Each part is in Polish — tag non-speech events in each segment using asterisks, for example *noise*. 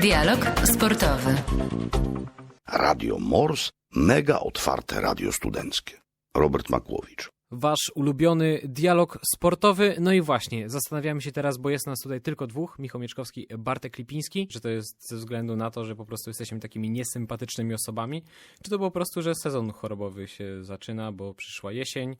Dialog sportowy. Radio Mors, mega otwarte radio studenckie. Robert Makłowicz. Wasz ulubiony dialog sportowy. No i właśnie, zastanawiamy się teraz, bo jest nas tutaj tylko dwóch, Michał Mieczkowski, Bartek Lipiński, czy to jest ze względu na to, że po prostu jesteśmy takimi niesympatycznymi osobami, czy to po prostu, że sezon chorobowy się zaczyna, bo przyszła jesień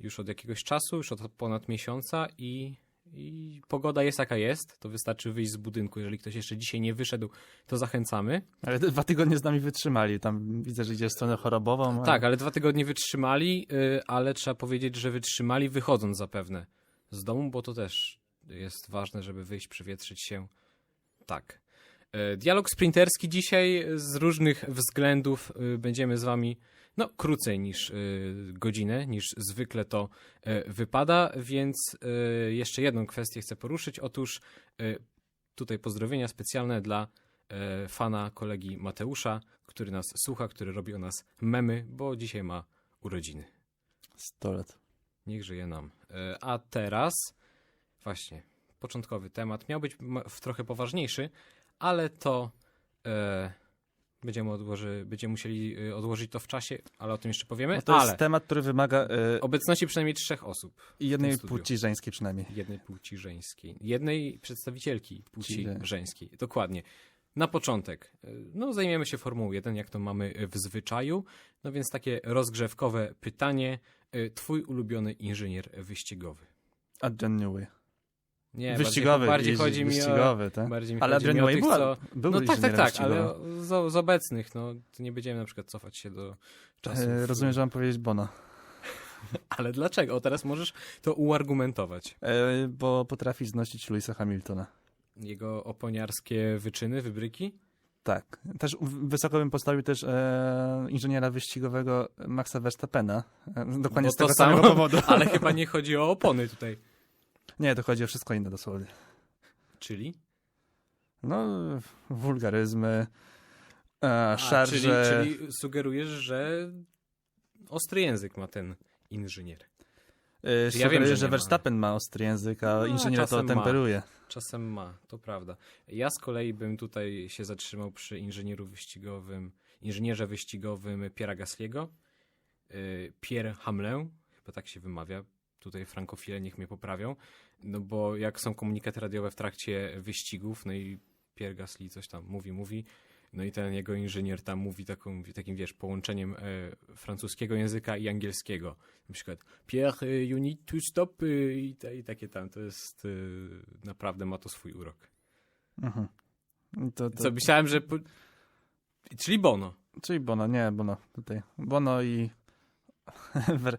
już od jakiegoś czasu, już od ponad miesiąca i, i pogoda jest jaka jest, to wystarczy wyjść z budynku. Jeżeli ktoś jeszcze dzisiaj nie wyszedł, to zachęcamy. Ale te dwa tygodnie z nami wytrzymali. Tam widzę, że idzie w stronę chorobową. a- Tak, ale dwa tygodnie wytrzymali, y, ale trzeba powiedzieć, że wytrzymali wychodząc zapewne z domu, bo to też jest ważne, żeby wyjść, przewietrzyć się. Tak. Y, Dialog sprinterski dzisiaj z różnych względów y, będziemy z wami no krócej niż y, godzinę, niż zwykle to y, wypada, więc y, jeszcze jedną kwestię chcę poruszyć. Otóż tutaj pozdrowienia specjalne dla fana kolegi Mateusza, który nas słucha, który robi o nas memy, bo dzisiaj ma urodziny. 100 lat. Niech żyje nam. A teraz, właśnie, początkowy temat miał być trochę poważniejszy, ale to e, będziemy, odłoży, będziemy musieli e, odłożyć to w czasie, ale o tym jeszcze powiemy. No to jest ale temat, który wymaga e, obecności przynajmniej trzech osób. jednej studiu. płci żeńskiej przynajmniej. Jednej płci żeńskiej. Jednej przedstawicielki płci żeńskiej. Dokładnie. Na początek, y, no zajmiemy się Formułą 1, jak to mamy y, w zwyczaju. No więc takie rozgrzewkowe pytanie. Y, Twój ulubiony inżynier wyścigowy? Adrian Newey. Nie, Wyścigowy. Bardziej, bardziej jeździ- chodzi mi o... tak? Bardziej mi Ale Adrian tych, była, co... był No tak, tak, tak, ale z, z obecnych, no nie będziemy na przykład cofać się do czasów... E, Rozumiem, że mam powiedzieć Bona. *laughs* Ale dlaczego? O, teraz możesz to uargumentować. E, bo potrafi znosić Louisa Hamiltona. Jego oponiarskie wyczyny, wybryki? Tak. Też w- wysoko bym postawił też e, inżyniera wyścigowego Maxa Verstappena. E, dokładnie Bo z to tego samego powodu. *laughs* Ale chyba nie chodzi o opony tutaj. Nie, to chodzi o wszystko inne dosłownie. Czyli? No, wulgaryzmy, e, A, szarże. czyli, czyli sugerujesz, że ostry język ma ten inżynier. E, Ja wiem, że że nie ma. Verstappen ma ostry język, a No, inżynier to czasem ma. temperuje. Czasem ma, to prawda. Ja z kolei bym tutaj się zatrzymał przy inżynieru wyścigowym, inżynierze wyścigowym Pierre'a Gasly'ego. Yy, Pierre Hamelin, chyba tak się wymawia. Tutaj frankofile niech mnie poprawią. No bo jak są komunikaty radiowe w trakcie wyścigów, no i Pierre Gasly coś tam mówi, mówi, no i ten jego inżynier tam mówi taką, takim, wiesz, połączeniem e, francuskiego języka i angielskiego. Na przykład Pierre, y, you need to stop y, i, i takie tam. To jest y, naprawdę ma to swój urok. Mhm. To, to, Co myślałem, że... Po... Czyli Bono. Czyli Bono, nie Bono tutaj. Bono i... *laughs* Ver...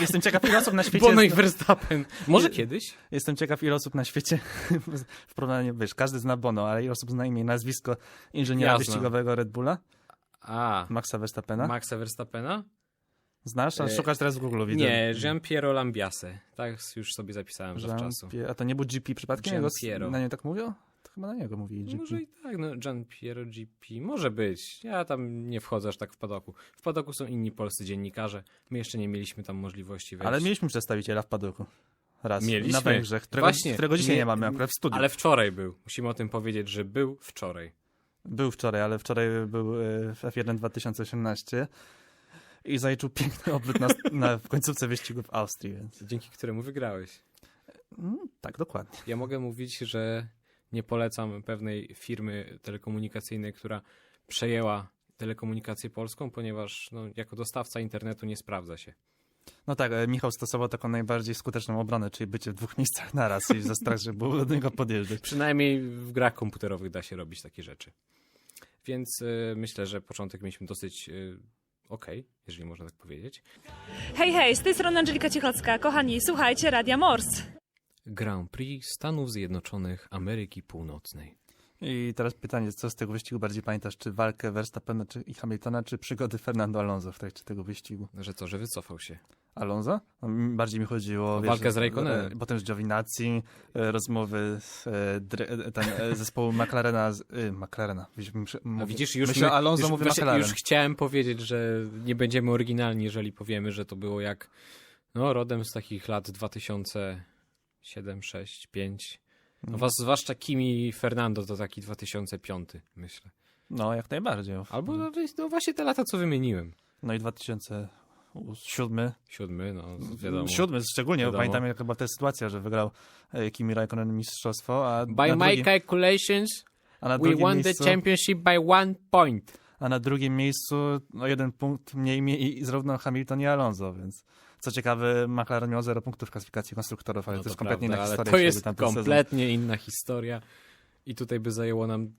Jestem ciekaw, ile osób na świecie... *laughs* Bono i Verstappen. Może kiedyś? Jestem ciekaw, ile osób na świecie *laughs* w porównaniu, wiesz, każdy zna Bono, ale ile osób zna imię i nazwisko inżyniera Ja znam. wyścigowego Red Bulla? A, Maxa Verstappena? Maxa Verstappena? Znasz? A E, szukasz teraz w Google, widzę. Nie, Gian-Piero Lambiase. Tak już sobie zapisałem zawczasu. Jean-Pierre- A to nie był GP przypadkiem? Jego, Gian-Piero. na niego tak mówią? Chyba na niego mówi GP. Może i tak, no Gian-Piero GP. Może być. Ja tam nie wchodzę aż tak w padoku. W padoku są inni polscy dziennikarze. My jeszcze nie mieliśmy tam możliwości wejść. Ale mieliśmy przedstawiciela w padoku. Raz. Mieliśmy. Na Węgrzech, którego, Właśnie. którego dzisiaj Nie- nie mamy akurat w studiu. Ale wczoraj był. Musimy o tym powiedzieć, że był wczoraj. Był wczoraj, ale wczoraj był e, w F1 2018 i zaliczył piękny obrót na, *laughs* na w końcówce wyścigu w Austrii, więc Dzięki któremu wygrałeś. mm, tak, dokładnie. Ja mogę mówić, że nie polecam pewnej firmy telekomunikacyjnej, która przejęła telekomunikację polską, ponieważ no, jako dostawca internetu nie sprawdza się. No tak, e, Michał stosował taką najbardziej skuteczną obronę, czyli bycie w dwóch miejscach naraz i za strach, że było do niego podjeżdżać. *laughs* Przynajmniej w grach komputerowych da się robić takie rzeczy. Więc y, myślę, że początek mieliśmy dosyć y, okej, jeżeli można tak powiedzieć. Hej, hej, z tej strony Angelika Ciechocka. Kochani, słuchajcie Radia Mors. Grand Prix Stanów Zjednoczonych Ameryki Północnej. I teraz pytanie, co z tego wyścigu bardziej pamiętasz? Czy walkę Verstappena czy, i Hamiltona, czy przygody Fernando Alonso w trakcie tego wyścigu? Że co, że wycofał się. Alonso? No, Bardziej mi chodziło... O wiesz, walkę z Raikkonenem. e, Potem z Giovinazzi, e, rozmowy z e, ten, zespołu McLarena. Z, McLarena. Widzisz, widzisz, już, myślę my- Alonso, już, mówię właśnie McLaren. już chciałem powiedzieć, że nie będziemy oryginalni, jeżeli powiemy, że to było jak no, rodem z takich lat 2007, 6, 5 No was zwłaszcza Kimi Fernando to taki 2005, myślę. No, jak najbardziej. Albo no, no właśnie te lata, co wymieniłem. No i 2007. Siódmy, no wiadomo. Siódmy szczególnie, bo Wiadomo. pamiętam jak chyba ta sytuacja, że wygrał e, Kimi Raikkonen mistrzostwo, a By my calculations, a, na we won miejscu, the championship by one point. a na drugim miejscu no, jeden punkt mniej mi- i zarówno Hamilton i Alonso, więc co ciekawe McLaren miał 0 punktów w klasyfikacji konstruktorów, ale No to jest to kompletnie prawda, inna historia. To jest tamten sezon. kompletnie inna historia. I tutaj by zajęło nam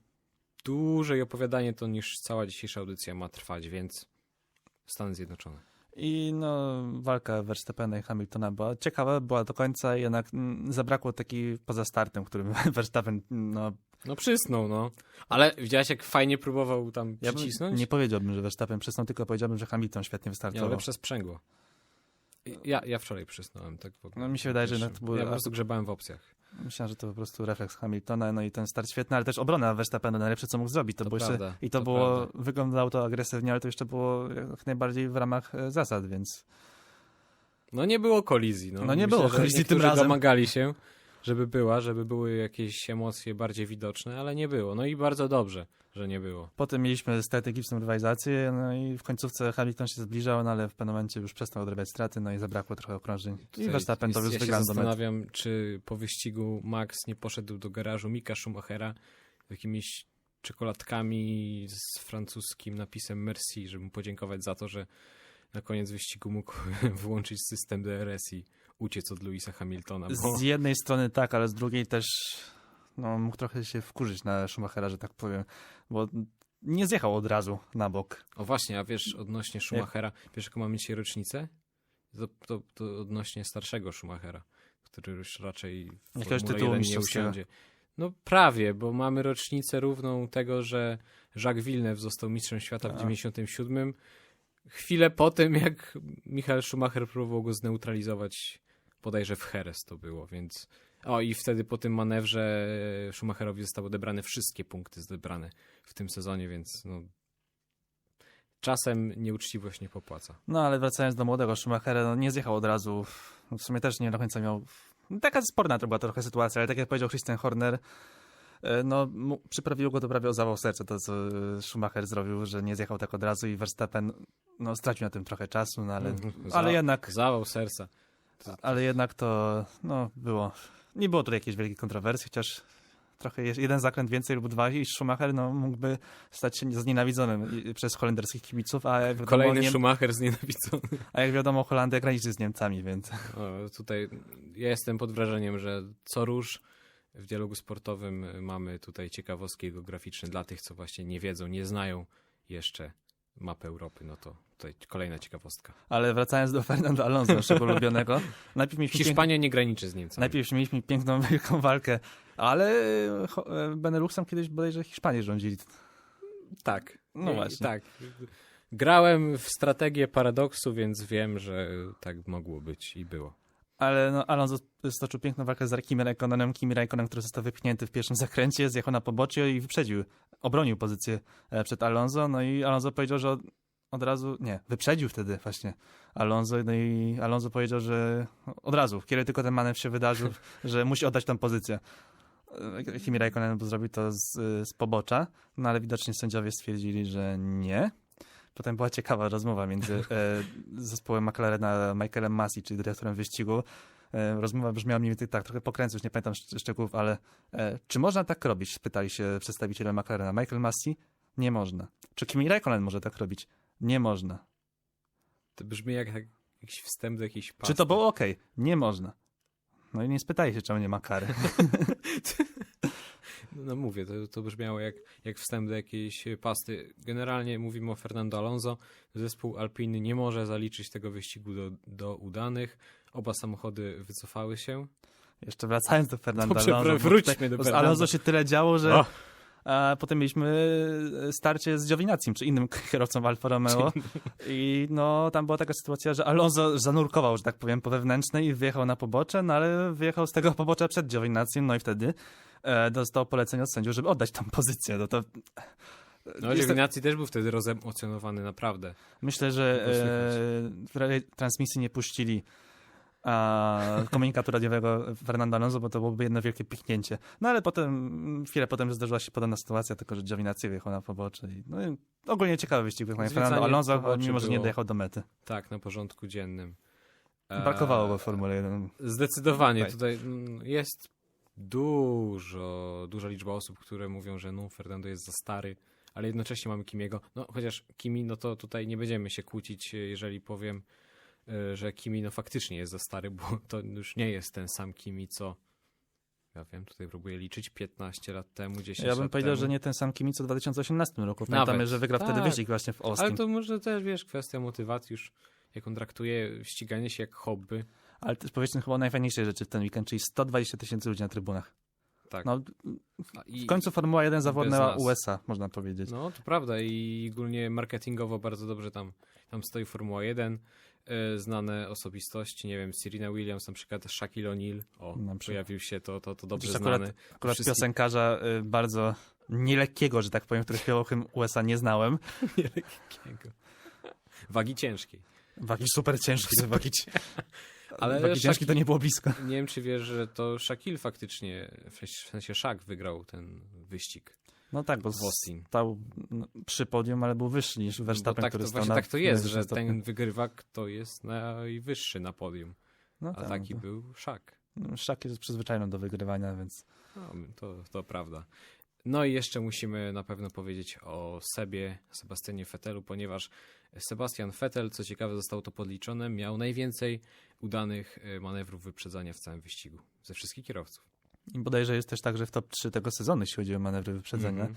dłużej opowiadanie to niż cała dzisiejsza audycja ma trwać, więc Stany Zjednoczone. I no, walka Verstappena i Hamiltona była ciekawa, była do końca, jednak mm, zabrakło taki poza startem, którym *laughs* Verstappen, no, No przysnął, no. Ale widziałeś, jak fajnie próbował tam ja bym przycisnąć? nie powiedziałbym, że Verstappen przysnął, tylko powiedziałbym, że Hamilton świetnie Nie, wystartował. ale przez sprzęgło. Ja, ja wczoraj przysnąłem, tak? w ogóle. No, mi się wydaje, że to było- Ja po prostu grzebałem w opcjach. Myślałem, że to po prostu refleks Hamiltona, no i ten start świetny, ale też obrona Verstappena najlepsze, co mógł zrobić. To, To było jeszcze, prawda, I to, to było, prawda. wyglądało to agresywnie, ale to jeszcze było jak najbardziej w ramach e, zasad, więc No nie było kolizji. No, No nie Myślę, było kolizji tym razem. domagali się, żeby była, żeby były jakieś emocje bardziej widoczne, ale nie było. No i bardzo dobrze, że nie było. potem mieliśmy strategiczną rywalizację, no i w końcówce Hamilton się zbliżał, no ale w pewnym momencie już przestał odrabiać straty, no i zabrakło trochę okrążeń. I Tutaj Verstappen to już Ja się wygrał do mety. zastanawiam, czy po wyścigu Max nie poszedł do garażu Mika Schumachera z jakimiś czekoladkami z francuskim napisem merci, żeby mu podziękować za to, że na koniec wyścigu mógł *laughs* wyłączyć system DRS i uciec od Louisa Hamiltona. Bo... Z jednej strony tak, ale z drugiej też no, mógł trochę się wkurzyć na Schumachera, że tak powiem, bo nie zjechał od razu na bok. O właśnie, a wiesz, odnośnie Schumachera, wiesz jaką mamy dzisiaj rocznicę? To, to, to odnośnie starszego Schumachera, który już raczej w Jakiegoś tytułu 1 nie usiądzie. No prawie, bo mamy rocznicę równą tego, że Jacques Villeneuve został mistrzem świata w Tak. 97. Chwilę po tym, jak Michael Schumacher próbował go zneutralizować, bodajże w Jerez to było, więc... O, i wtedy po tym manewrze Schumacherowi zostały odebrane wszystkie punkty zebrane w tym sezonie, więc no, czasem nieuczciwość nie popłaca. No ale wracając do młodego Schumachera, no, nie zjechał od razu. W sumie też nie do końca miał. Taka sporna to była trochę sytuacja, ale tak jak powiedział Christian Horner, e, no przyprawiło go to prawie o zawał serca, to co e, Schumacher zrobił, że nie zjechał tak od razu i Verstappen no, stracił na tym trochę czasu, no ale, Mhm. ale jednak, Zawał serca. Ale jednak to no, było. Nie było tutaj jakiejś wielkiej kontrowersji, chociaż trochę je- jeden zakręt więcej lub dwa i Schumacher no, mógłby stać się znienawidzonym przez holenderskich kibiców, a wiadomo, Kolejny nie, Schumacher znienawidzony. a jak wiadomo Holandia graniczy z Niemcami, więc... O, tutaj ja jestem pod wrażeniem, że co róż w dialogu sportowym mamy tutaj ciekawostki geograficzne dla tych, co właśnie nie wiedzą, nie znają jeszcze mapy Europy. No to tutaj kolejna ciekawostka. Ale wracając do Fernando Alonso, naszego *laughs* ulubionego. Najpierw mieliśmy, pięk... Hiszpania nie graniczy z Niemcami. najpierw mieliśmy piękną, wielką walkę, ale e, Beneluxem kiedyś bodajże Hiszpanie rządzili. Tak. No I- właśnie. Tak. Grałem w strategię paradoksu, więc wiem, że tak mogło być i było. Ale no, Alonso stoczył piękną walkę z Kimi Raikkonenem. Kimi Raikkonen, który został wypchnięty w pierwszym zakręcie, zjechał na pobocie i wyprzedził, obronił pozycję e, przed Alonso. No i Alonso powiedział, że od, od razu, nie, wyprzedził wtedy właśnie Alonso. No i Alonso powiedział, że od razu, kiedy tylko ten manewr się wydarzył, *laughs* że musi oddać tą pozycję. Kimi Raikkonen zrobił to z, z pobocza, no ale widocznie sędziowie stwierdzili, że nie. Potem była ciekawa rozmowa między e, zespołem McLarena a Michaelem Masi, czyli dyrektorem wyścigu. E, rozmowa brzmiała mniej więcej tak, trochę pokręcę, już nie pamiętam szcz- szczegółów, ale e, czy można tak robić? Spytali się przedstawiciele McLarena. Michael Masi? Nie można. Czy Kimi Raikkonen może tak robić? Nie można. To brzmi jak, jak jakiś wstęp do jakiejś pasty. Czy to było ok? Nie można. No i nie spytali się, czemu nie ma kary. *laughs* *laughs* No mówię, to, to brzmiało jak, jak wstęp do jakiejś pasty. Generalnie mówimy o Fernando Alonso. Zespół alpiny nie może zaliczyć tego wyścigu do, do udanych. Oba samochody wycofały się. Jeszcze wracając do Fernanda Dobrze, Alonso. wróćmy do. Alonso się tyle działo, że O! A potem mieliśmy e, starcie z Giovinazzi, czy innym *laughs* kierowcą Alfa Romeo. I no, tam była taka sytuacja, że Alonso zanurkował, że tak powiem, po wewnętrznej i wyjechał na pobocze, no ale wyjechał z tego pobocza przed Giovinazzi, no i wtedy e, dostał polecenie od sędziów, żeby oddać tą pozycję. No to No, Giovinazzi też był wtedy rozemocjonowany, naprawdę. Myślę, że e, transmisji nie puścili a, komunikatu radiowego Fernando Alonso, bo to byłoby jedno wielkie piknięcie. No ale potem, chwilę potem zdarzyła się podobna sytuacja, tylko że Giovinazzi wyjechał na pobocze. I, no, ogólnie ciekawy wyścig wykonał Fernando Alonso, mimo że nie dojechał do mety. Tak, na porządku dziennym. E, Brakowało go w Formule 1. Zdecydowanie. Tutaj mm, jest dużo, duża liczba osób, które mówią, że no, Fernando jest za stary, ale jednocześnie mamy Kimiego. No, chociaż Kimi, no to tutaj nie będziemy się kłócić, e, jeżeli powiem, e, że Kimi no faktycznie jest za stary, bo *laughs* to już nie jest ten sam Kimi, co ja wiem, tutaj próbuję liczyć 15 lat temu, 10 Ja bym lat powiedział, temu. że nie ten sam Kimi co w 2018 roku. Pamiętamy, Nawet. że wygrał wtedy Tak. wyścig właśnie w Austin. Ale to może też, wiesz, kwestia motywacji już, jak on traktuje ściganie się jak hobby. Ale też powiedzmy chyba najfajniejszej rzeczy w ten weekend, czyli 120 tysięcy ludzi na trybunach. Tak. No, w końcu Formuła 1 zawodnęła. USA, można powiedzieć. No, to prawda i ogólnie marketingowo bardzo dobrze tam, tam stoi Formuła 1. E, znane osobistości, nie wiem, Serena Williams, na przykład Shaquille O'Neal, o, pojawił się, to, to, to dobrze akurat- znany. Akurat Wszystkie- piosenkarza y, bardzo nielekkiego, że tak powiem, który śpiewał hymn USA nie znałem. *laughs* Lekkiego. Wagi ciężkiej. Wagi super ciężki, to wagi, *laughs* Ale wagi ciężki Shaki- to nie było blisko. Nie wiem, czy wiesz, że to Shaquille faktycznie, w sensie Shaq wygrał ten wyścig No tak, bo stał no, przy podium, ale był wyższy niż Bo Verstappen, tak, który to stał właśnie na tak to jest, że stopniu. ten wygrywak to jest najwyższy na podium, No a tak, taki no. był. No, Szak jest przyzwyczajony do wygrywania, więc No, to, to prawda. No i jeszcze musimy na pewno powiedzieć o Sebie, Sebastianie Fettelu, ponieważ Sebastian Vettel, co ciekawe zostało to podliczone, miał najwięcej udanych e, manewrów wyprzedzania w całym wyścigu. Ze wszystkich kierowców. I bodajże jest też tak, że w top 3 tego sezonu, jeśli chodzi o manewry wyprzedzenia. Mhm.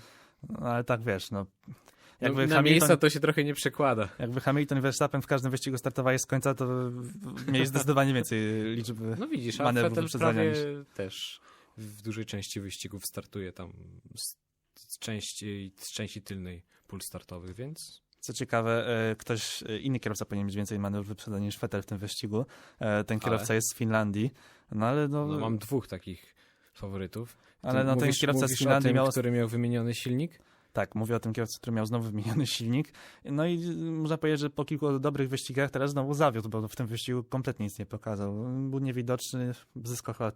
No, ale tak wiesz, no. No, Jakby, na Hamilton, miejsca to się trochę nie przekłada. jakby Hamilton i Verstappen w każdym wyścigu startowali z końca, to *laughs* mieli zdecydowanie więcej liczby. No widzisz, manewrów prawie niż- też w dużej części wyścigów startuje tam z, z, części, z części tylnej pól startowych, więc Co ciekawe, e, ktoś, e, inny kierowca powinien mieć więcej manewrów wyprzedzenia niż Vettel w tym wyścigu. E, Ten kierowca Ale? jest z Finlandii. No ale no, no, mam dwóch takich faworytów. ale no, ten kierowca z Finlandii tym, miał który miał wymieniony silnik? Tak, mówię o tym kierowcy, który miał znowu wymieniony silnik. No i y, można powiedzieć, że po kilku dobrych wyścigach teraz znowu zawiódł, bo w tym wyścigu kompletnie nic nie pokazał. Był niewidoczny, zyskał chyba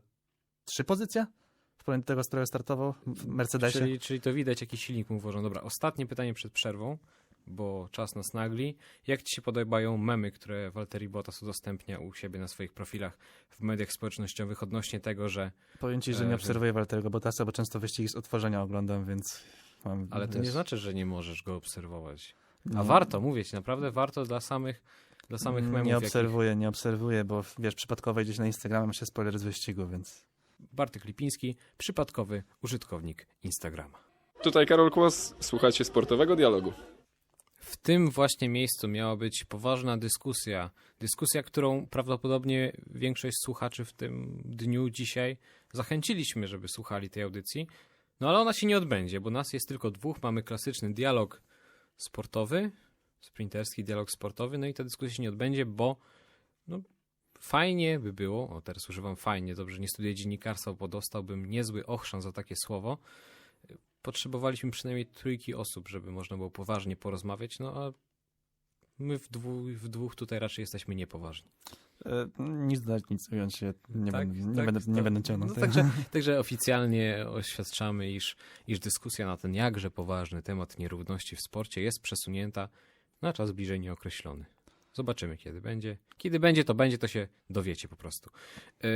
trzy pozycje w tego, z którego startował w Mercedesie. Czyli, czyli to widać, jaki silnik mu włożą. Dobra, ostatnie pytanie przed przerwą, bo czas nas nagli. Jak ci się podobają memy, które Walteri Bottas udostępnia u siebie na swoich profilach w mediach społecznościowych odnośnie tego, że... Powiem ci, że E, nie że- obserwuję Walteriego Bottasa, bo często wyścigi z otworzenia oglądam, więc mam, Ale to wiesz, nie znaczy, że nie możesz go obserwować. A nie- warto, mówię ci, naprawdę warto dla samych, dla samych memów. Nie jakich- obserwuję, nie obserwuję, bo wiesz, przypadkowo gdzieś na Instagramie ma się spoiler z wyścigu, więc... Bartek Lipiński, przypadkowy użytkownik Instagrama. Tutaj Karol Kłos, słuchacie sportowego dialogu. W tym właśnie miejscu miała być poważna dyskusja. Dyskusja, którą prawdopodobnie większość słuchaczy w tym dniu dzisiaj zachęciliśmy, żeby słuchali tej audycji. No ale ona się nie odbędzie, bo nas jest tylko dwóch. Mamy klasyczny dialog sportowy, sprinterski dialog sportowy, no i ta dyskusja się nie odbędzie, bo no, fajnie by było, o teraz używam fajnie, dobrze, nie studiuję dziennikarstwa, bo dostałbym niezły ochrzan za takie słowo. Potrzebowaliśmy przynajmniej trójki osób, żeby można było poważnie porozmawiać, no a my w, dwu, w dwóch tutaj raczej jesteśmy niepoważni. E, nic dać, nic ująć się, nie, Tak? będę, nie, Tak? będę, nie To- będę ciągnął. No, także, *laughs* także oficjalnie oświadczamy, iż, iż dyskusja na ten jakże poważny temat nierówności w sporcie jest przesunięta na czas bliżej nieokreślony. Zobaczymy, kiedy będzie. Kiedy będzie, to będzie, to się dowiecie po prostu. Yy,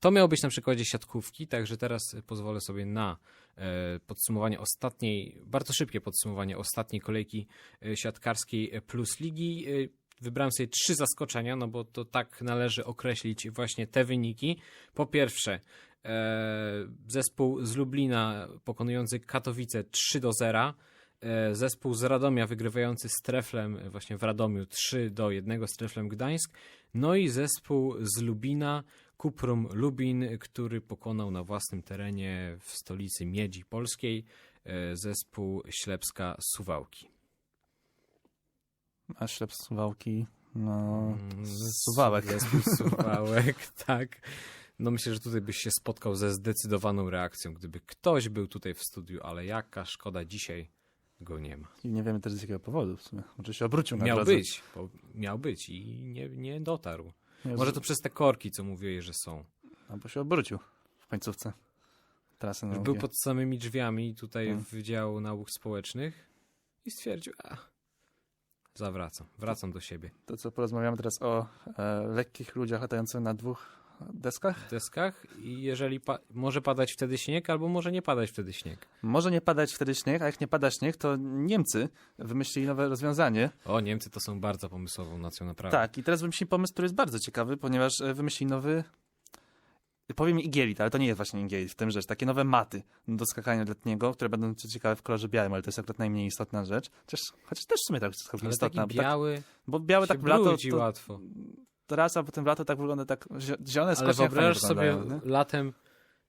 to miało być na przykładzie siatkówki, także teraz pozwolę sobie na e, podsumowanie ostatniej, bardzo szybkie podsumowanie ostatniej kolejki e, siatkarskiej Plus Ligi. E, Wybrałem sobie trzy zaskoczenia, no bo to tak należy określić właśnie te wyniki. Po pierwsze, e, zespół z Lublina pokonujący Katowice 3 do 0. E, Zespół z Radomia wygrywający z Treflem e, właśnie w Radomiu 3 do 1 z Treflem Gdańsk. No i zespół z Lubina, Kuprum Lubin, który pokonał na własnym terenie w stolicy Miedzi Polskiej e, zespół Ślepska Suwałki. A ślep suwałki, no... Mm, Suwałek. Zespół *laughs* Suwałek, tak. No myślę, że tutaj byś się spotkał ze zdecydowaną reakcją, gdyby ktoś był tutaj w studiu, ale jaka szkoda dzisiaj go nie ma. I nie wiemy też z jakiego powodu w sumie. Może się obrócił na Miał drodze. być, miał być i nie, nie dotarł. Może to przez te korki, co mówiłeś, że są. No bo się obrócił w końcówce trasy na Był pod samymi drzwiami tutaj Hmm. Wydziału Nauk Społecznych i stwierdził, a zawracam, wracam do siebie. To co, porozmawiamy teraz o e, lekkich ludziach latających na dwóch deskach? Deskach i jeżeli pa- może padać wtedy śnieg, albo może nie padać wtedy śnieg. Może nie padać wtedy śnieg, a jak nie pada śnieg, to Niemcy wymyślili nowe rozwiązanie. O, Niemcy to są bardzo pomysłową nacją, naprawdę. Tak, i teraz wymyślili pomysł, który jest bardzo ciekawy, ponieważ e, wymyślili nowy, powiem igielit, ale to nie jest właśnie igielit w tym rzecz, takie nowe maty do skakania letniego, które będą ciekawe w kolorze białym, ale to jest akurat najmniej istotna rzecz. Chociaż, chociaż też w sumie tak jest istotna, bo, tak, biały bo biały tak w lato to, łatwo. Raz, a potem w lato tak wygląda tak, zielone Ale skocznie fajnie wyobraź sobie nie? latem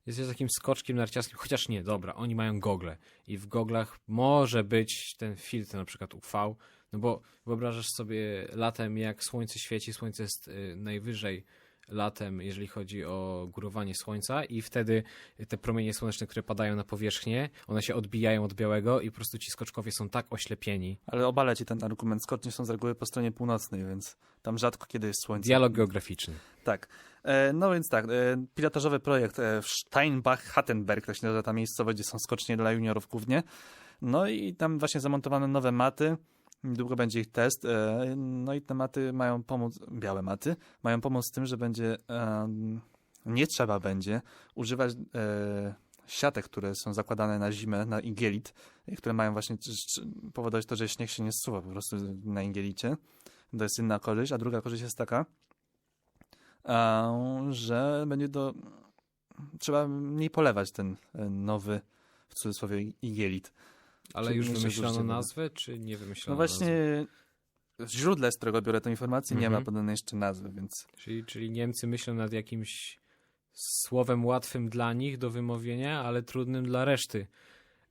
jest takim skoczkiem narciarskim, chociaż nie, dobra, oni mają gogle i w goglach może być ten filtr na przykład UV, no bo wyobrażasz sobie latem jak słońce świeci, słońce jest y, najwyżej latem, jeżeli chodzi o górowanie słońca i wtedy te promienie słoneczne, które padają na powierzchnię, one się odbijają od białego i po prostu ci skoczkowie są tak oślepieni. Ale obala ci ten argument. Skocznie są z reguły po stronie północnej, więc tam rzadko kiedy jest słońce. Dialog geograficzny. Tak. E, no więc tak, e, pilotażowy projekt e, w Steinbach-Hattenberg, to się nazywa ta miejscowość, gdzie są skocznie dla juniorów głównie. No i tam właśnie zamontowano nowe maty. Niedługo będzie ich test. E, no i te maty mają pomóc, białe maty, mają pomóc z tym, że będzie, nie trzeba będzie używać e, siatek, które są zakładane na zimę, na igielit, e, które mają właśnie powodować to, że śnieg się nie zsuwa po prostu na igielicie. To jest inna korzyść, a druga korzyść jest taka, że będzie. Trzeba mniej polewać ten e, nowy, w cudzysłowie, igielit. Ale już wymyślono nazwę, czy nie No wymyślono właśnie, w źródle, z którego biorę tę informację, nie ma Mhm. podanej jeszcze nazwy, więc. Czyli, czyli Niemcy myślą nad jakimś słowem łatwym dla nich do wymowienia, ale trudnym dla reszty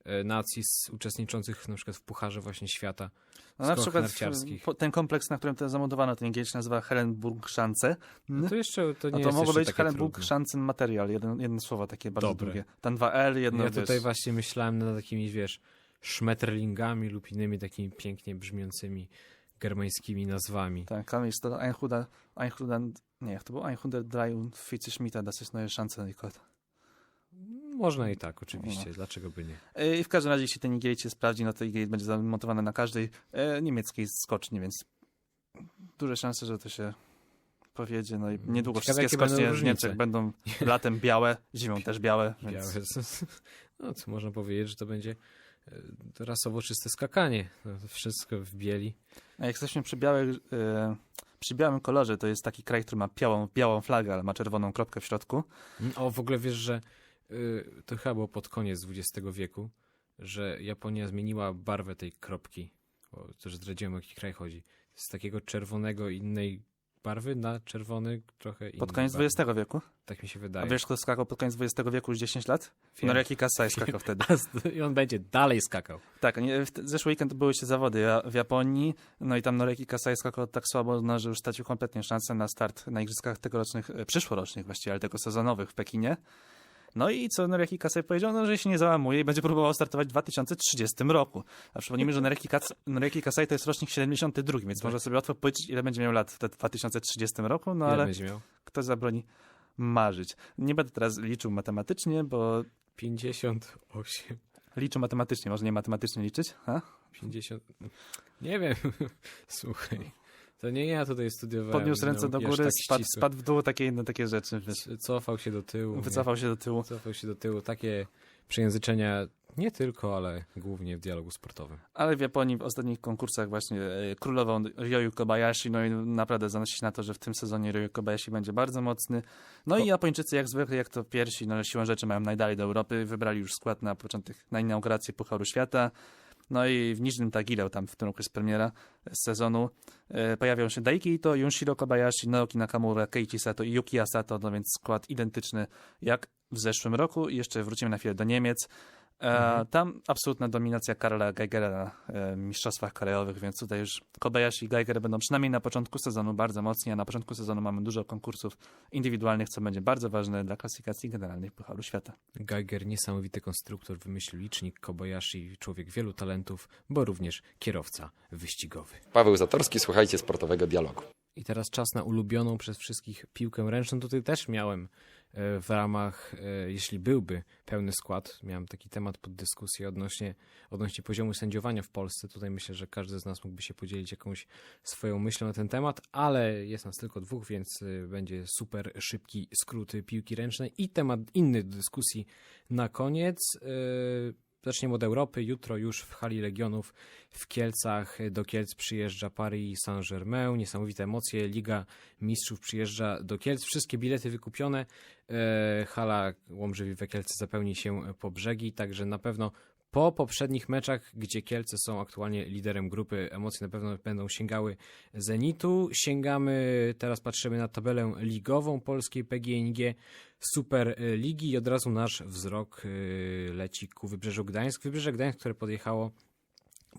e, nacji z- uczestniczących na przykład w Pucharze właśnie świata. No, na przykład narciarskich. w- po- ten kompleks, na którym to zamontowano, ten się nazywa Helenburg-Schanze. No to jeszcze to nie to jest mogło być takie Helenburg-Schanzen material, jedno słowo takie bardzo Dobre. długie. Ten 2L, jedno Ja wiesz, tutaj właśnie myślałem nad takimi, wiesz, szmetrlingami lub innymi takimi pięknie brzmiącymi germańskimi nazwami. Tak, tam jest to Einhuda, Einhuda, nie, jak to było? Einhuda Drei und Vize Schmiede, das ist neue Chance. Można i tak, oczywiście, dlaczego by nie. E, I w każdym razie, jeśli ten igielit się sprawdzi, no to igielit będzie zamontowany na każdej e, niemieckiej skoczni, więc duże szanse, że to się powiedzie. No i niedługo Ciekawe, wszystkie skocznie w. Niemczech będą latem białe, zimą *laughs* też białe. Więc... Białe. *laughs* No to można powiedzieć, że to będzie rasowo czyste skakanie. No, to Wszystko w bieli. A jak jesteśmy przy, białych, e, przy białym kolorze, to jest taki kraj, który ma białą, białą flagę, ale ma czerwoną kropkę w środku. Mm, O, w ogóle wiesz, że y, to chyba było pod koniec XX wieku, że Japonia zmieniła barwę tej kropki. O, to już zdradziłem, o jaki kraj chodzi. Z takiego czerwonego innej barwy na czerwony trochę inny. Pod koniec barwy. XX wieku. Tak mi się A wydaje. wiesz, kto skakał pod koniec XX wieku już 10 lat? Wiem. Noreki Kasai skakał wtedy. *laughs* I on będzie dalej skakał. Tak, nie, w zeszły weekend były się zawody w Japonii, no i tam Noreki Kasai skakał tak słabo, no, że już stracił kompletnie szansę na start na igrzyskach tegorocznych, e, przyszłorocznych właściwie, ale tylko sezonowych w Pekinie. No i co Noreki Kasai powiedział? No, że się nie załamuje i będzie próbował startować w 2030 roku. A przypomnijmy, że Kas- Noreki Kasai to jest rocznik 72, więc można sobie łatwo policzyć, ile będzie miał lat w te 2030 roku, no Ile ale kto zabroni marzyć. Nie będę teraz liczył matematycznie, bo 58. liczę matematycznie, może nie matematycznie liczyć, ha? 50. Nie wiem. *laughs* Słuchaj. To nie ja tutaj studiowałem. Podniósł ręce do nauki aż góry, tak spadł, spadł w dół, takie inne takie rzeczy. Wiesz. Cofał się do tyłu. nie? Wycofał się do tyłu. Cofał się do tyłu. Takie przejęzyczenia nie tylko, ale głównie w dialogu sportowym. Ale w Japonii w ostatnich konkursach właśnie e, królową Ryoyu Kobayashi, no i naprawdę zanosi się na to, że w tym sezonie Ryoyu Kobayashi będzie bardzo mocny. No Ko- i Japończycy jak zwykle, jak to pierwsi, no siłą rzeczy mają najdalej do Europy, wybrali już skład na początek, na inaugurację Pucharu Świata. No i w Niżnym Tagile, tam w tym roku jest premiera z sezonu, e, pojawią się Daiki Ito, Junshiro Kobayashi, Naoki Nakamura, Keiichi Sato i Yuki Asato, no więc skład identyczny jak w zeszłym roku. I jeszcze wrócimy na chwilę do Niemiec. E, Tam absolutna dominacja Karla Geigera na e, mistrzostwach krajowych, więc tutaj już Kobayashi i Geiger będą przynajmniej na początku sezonu bardzo mocni, a na początku sezonu mamy dużo konkursów indywidualnych, co będzie bardzo ważne dla klasyfikacji generalnej Pucharu Świata. Geiger, niesamowity konstruktor, wymyślił licznik Kobayashi, człowiek wielu talentów, bo również kierowca wyścigowy. Paweł Zatorski, słuchajcie sportowego dialogu. I teraz czas na ulubioną przez wszystkich piłkę ręczną. Tutaj też miałem w ramach, e, jeśli byłby pełny skład, miałem taki temat pod dyskusję odnośnie, odnośnie poziomu sędziowania w Polsce. Tutaj myślę, że każdy z nas mógłby się podzielić jakąś swoją myślą na ten temat, ale jest nas tylko dwóch, więc e, będzie super szybki skrót piłki ręcznej i temat inny do dyskusji na koniec. Zaczniemy od Europy. Jutro już w hali Legionów w Kielcach do Kielc przyjeżdża Paris Saint-Germain. Niesamowite emocje. Liga Mistrzów przyjeżdża do Kielc. Wszystkie bilety wykupione. E, Hala Łomżywi Kielce zapełni się po brzegi, także na pewno po poprzednich meczach, gdzie Kielce są aktualnie liderem grupy, emocje na pewno będą sięgały Zenitu. Sięgamy, teraz patrzymy na tabelę ligową polskiej PGNiG Super Ligi i od razu nasz wzrok y, leci ku Wybrzeżu Gdańsk. Wybrzeże Gdańsk, które podjechało,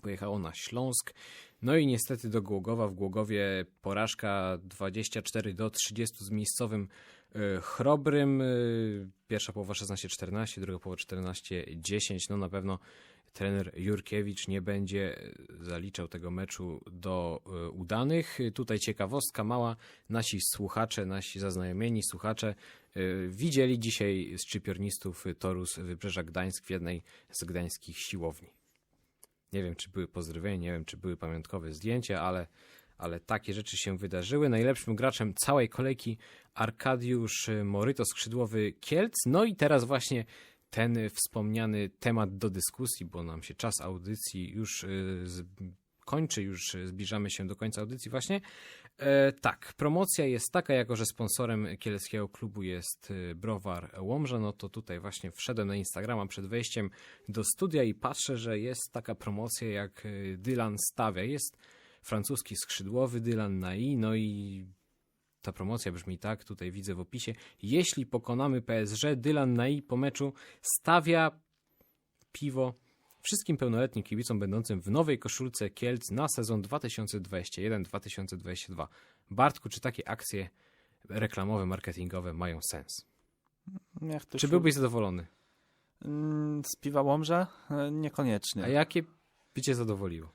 pojechało na Śląsk. No i niestety do Głogowa. W Głogowie porażka 24 do 30 z miejscowym y, Chrobrym. Pierwsza połowa 16-14, druga połowa 14-10. No na pewno trener Jurkiewicz nie będzie y, zaliczał tego meczu do y, udanych. Tutaj ciekawostka mała. Nasi słuchacze, nasi zaznajomieni słuchacze y, widzieli dzisiaj szczypiornistów Torus Wybrzeża Gdańsk w jednej z gdańskich siłowni. Nie wiem, czy były pozdrowienia, nie wiem, czy były pamiątkowe zdjęcia, ale, ale takie rzeczy się wydarzyły. Najlepszym graczem całej kolejki Arkadiusz Moryto, skrzydłowy Kielc. No i teraz właśnie ten wspomniany temat do dyskusji, bo nam się czas audycji już y, kończy, już zbliżamy się do końca audycji właśnie. E, tak, promocja jest taka, jako że sponsorem kieleckiego klubu jest y, Browar Łomża, no to tutaj właśnie wszedłem na Instagrama przed wejściem do studia i patrzę, że jest taka promocja jak y, Dylan stawia. Jest francuski skrzydłowy Dylan na i, no i ta promocja brzmi tak, tutaj widzę w opisie. Jeśli pokonamy PSG, Dylan Nai po meczu stawia piwo wszystkim pełnoletnim kibicom będącym w nowej koszulce Kielc na sezon 2021-2022. Bartku, czy takie akcje reklamowe, marketingowe mają sens? Jak to Czy byłbyś zadowolony? Mm, Z piwa Łomża? E, Niekoniecznie. A jakie by cię zadowoliło?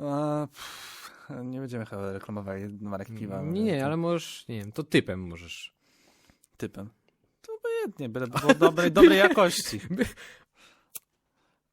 E, pff, nie będziemy chyba reklamowali marek piwa. Nie, nie, ale możesz, nie wiem, to typem możesz. Typem. To obojętnie, byle było *laughs* dobrej, dobrej jakości.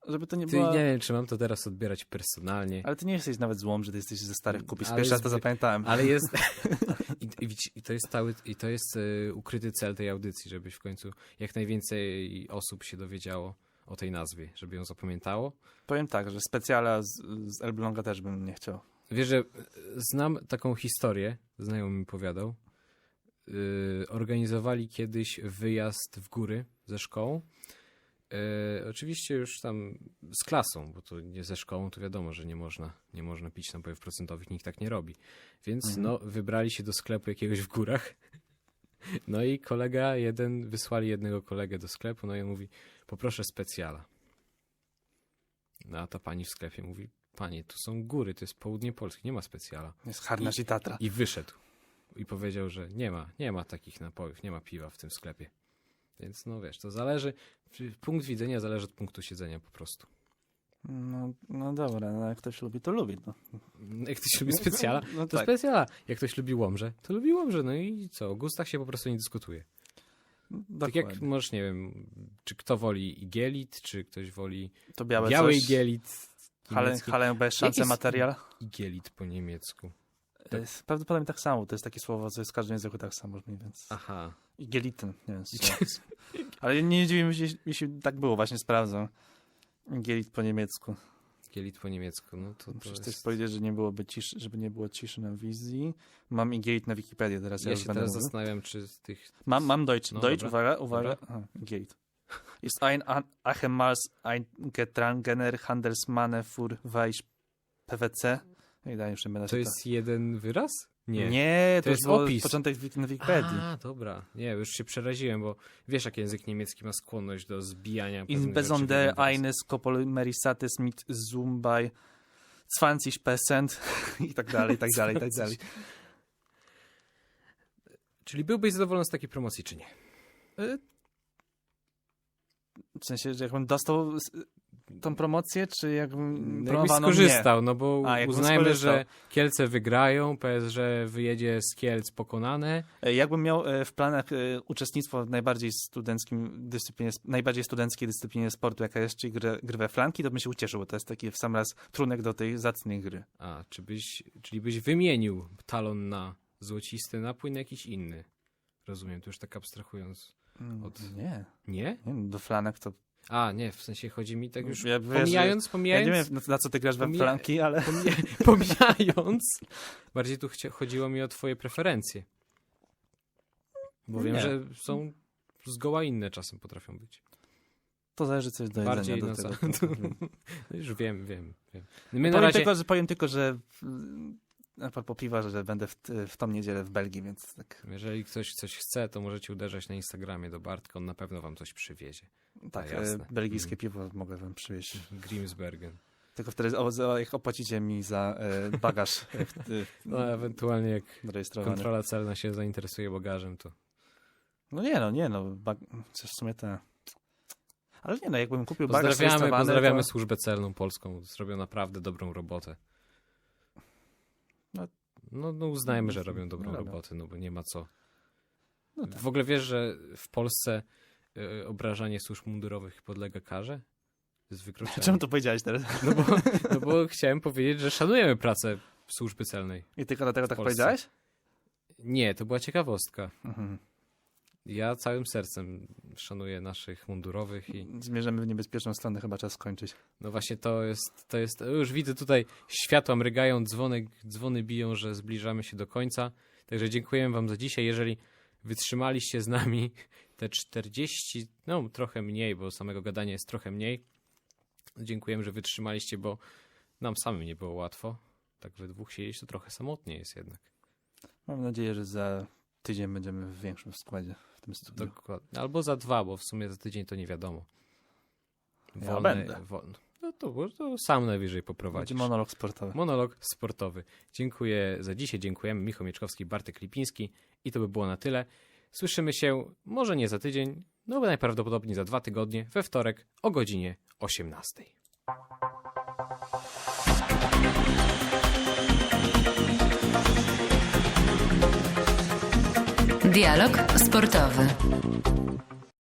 Żeby to nie Ty, było... nie wiem, czy mam to teraz odbierać personalnie. Ale ty nie jesteś nawet złom, że ty jesteś ze starych kupisk. Ale Pierwszy raz to zapamiętałem. Ale jest. *laughs* I, I to jest cały. I to jest e, ukryty cel tej audycji, żebyś w końcu jak najwięcej osób się dowiedziało o tej nazwie, żeby ją zapamiętało. Powiem tak, że specjala z, z Elbląga też bym nie chciał. Wiesz, że e, znam taką historię, znajomy mi powiadał. Yy, organizowali kiedyś wyjazd w góry ze szkołą. Yy, oczywiście już tam z klasą, bo to nie ze szkołą, to wiadomo, że nie można, nie można pić napojów procentowych, nikt tak nie robi. Więc Mhm. no, wybrali się do sklepu jakiegoś w górach. *laughs* No i kolega jeden, wysłali jednego kolegę do sklepu, no i on mówi, poproszę specjala. No a ta pani w sklepie mówi, panie, tu są góry, to jest południe Polski, nie ma specjala. Jest Harnaś i Tatra. I wyszedł. I powiedział, że nie ma, nie ma takich napojów, nie ma piwa w tym sklepie. Więc no wiesz, to zależy, punkt widzenia zależy od punktu siedzenia po prostu. No, no dobra, no jak ktoś lubi, to lubi. No, Jak ktoś lubi specjala, no to tak. specjala. Jak ktoś lubi łomże, to lubi łomże. No i co, o gustach się po prostu nie dyskutuje. Tak Dokładnie. jak możesz, nie wiem, czy kto woli igielit, czy ktoś woli To białe biały coś. igielit. Hale bez szans Jaki materiał. Igielit po niemiecku. E, Prawdopodobnie tak samo. To jest takie słowo, co jest w każdym języku tak samo brzmi, więc... Aha. Igieliten, nie wiem. *laughs* Ale nie dziwi mi się, jeśli tak było, właśnie sprawdzam. Igielit po niemiecku. Igielit po niemiecku, no to, to Muszę jest... też powiedzieć, że nie byłoby ciszy, żeby nie było ciszy na wizji. Mam Igielit na Wikipedii, teraz ja, Ja się teraz mówił. zastanawiam, czy z tych Mam, mam Deutsch. No, Deutsch, dobra. uwaga, uwaga. Aha, Igielit. Ist ein Achemals eingetrangener Handelsmanne für Weich PWC. I dalej już nie będę To jest jeden wyraz? Nie. Nie, to, To jest opis. początek na Wikipedii. A, dobra. Nie, już się przeraziłem, bo wiesz, jak język niemiecki ma skłonność do zbijania In wyraz. eines Kopolymerisates mit Zoom bei 20% i tak dalej, i tak dalej, i tak dalej. Czyli byłbyś zadowolony z takiej promocji, czy nie? W sensie, że jakbym dostał tą promocję, czy jakbym jakbyś promowano mnie? skorzystał, no bo A, skorzystał. że Kielce wygrają, PSG wyjedzie z Kielc pokonane. Jakbym miał e, w planach e, uczestnictwo w najbardziej studenckim dyscyplinie, najbardziej studenckiej dyscyplinie sportu, jaka jest, czyli gry, gry we flanki, to bym się ucieszył, bo to jest taki w sam raz trunek do tej zacnej gry. A, czy byś, czyli byś wymienił talon na złocisty napój na jakiś inny? Rozumiem, to już tak abstrahując. Od- Mm, Nie, Nie? nie, no, do flanek to... A, nie, w sensie chodzi mi tak już Ja- wiesz, pomijając, Ja pomijając, nie wiem, na, co ty grasz we Pomija- flanki, ale... pomija, *laughs* pomijając, bardziej tu chodziło mi o twoje preferencje. Bo wiem, Nie. że są zgoła inne czasem potrafią być. To zależy coś do Bardziej jedzenia. Do tego, to- *laughs* No już wiem, wiem, wiem. Na powiem, razie, tylko, że, powiem tylko, że a propos piwa, że będę w, w tą niedzielę w Belgii, więc tak, jeżeli ktoś coś chce, to możecie uderzać na Instagramie do Bartka, on na pewno wam coś przywiezie. Tak jasne. e, belgijskie Mhm. piwo mogę wam przywieźć. Grimsbergen. Tylko wtedy jak opłacicie mi za e, bagaż e, No ewentualnie jak kontrola celna się zainteresuje bagażem, to No nie no, nie no, bag... w sumie te... Ale nie no, jakbym kupił bagaż pozdrawiamy, pozdrawiamy to... służbę celną polską, zrobią naprawdę dobrą robotę. No. No, no uznajmy, że robią dobrą No robotę, no bo nie ma co. No tak. W ogóle wiesz, że w Polsce y, obrażanie służb mundurowych podlega karze? To jest wykroczenie. Czemu to powiedziałeś teraz? *laughs* No bo, no bo chciałem powiedzieć, że szanujemy pracę służby celnej. I tylko dlatego tak Polsce. powiedziałeś? Nie, to była ciekawostka. Mhm. Ja całym sercem szanuję naszych mundurowych i Zmierzamy w niebezpieczną stronę, chyba czas skończyć. no właśnie to jest, to jest, już widzę tutaj światła mrygają, dzwonek, dzwony biją, że zbliżamy się do końca. Także dziękujemy wam za dzisiaj. Jeżeli wytrzymaliście z nami te 40, no trochę mniej, bo samego gadania jest trochę mniej. Dziękujemy, że wytrzymaliście, bo nam samym nie było łatwo. Tak we dwóch siedzieć to trochę samotnie jest jednak. Mam nadzieję, że za tydzień będziemy w większym składzie w tym studiu. Dokładnie. Albo za dwa, bo w sumie za tydzień to nie wiadomo. Ja będę. Wolne. No to, to sam najwyżej Będzie poprowadzisz. monolog sportowy. Monolog sportowy. Dziękuję za dzisiaj, dziękujemy. Michał Mieczkowski, Bartek Lipiński i to by było na tyle. Słyszymy się może nie za tydzień, no najprawdopodobniej za dwa tygodnie, we wtorek o godzinie 18. Dialog sportowy.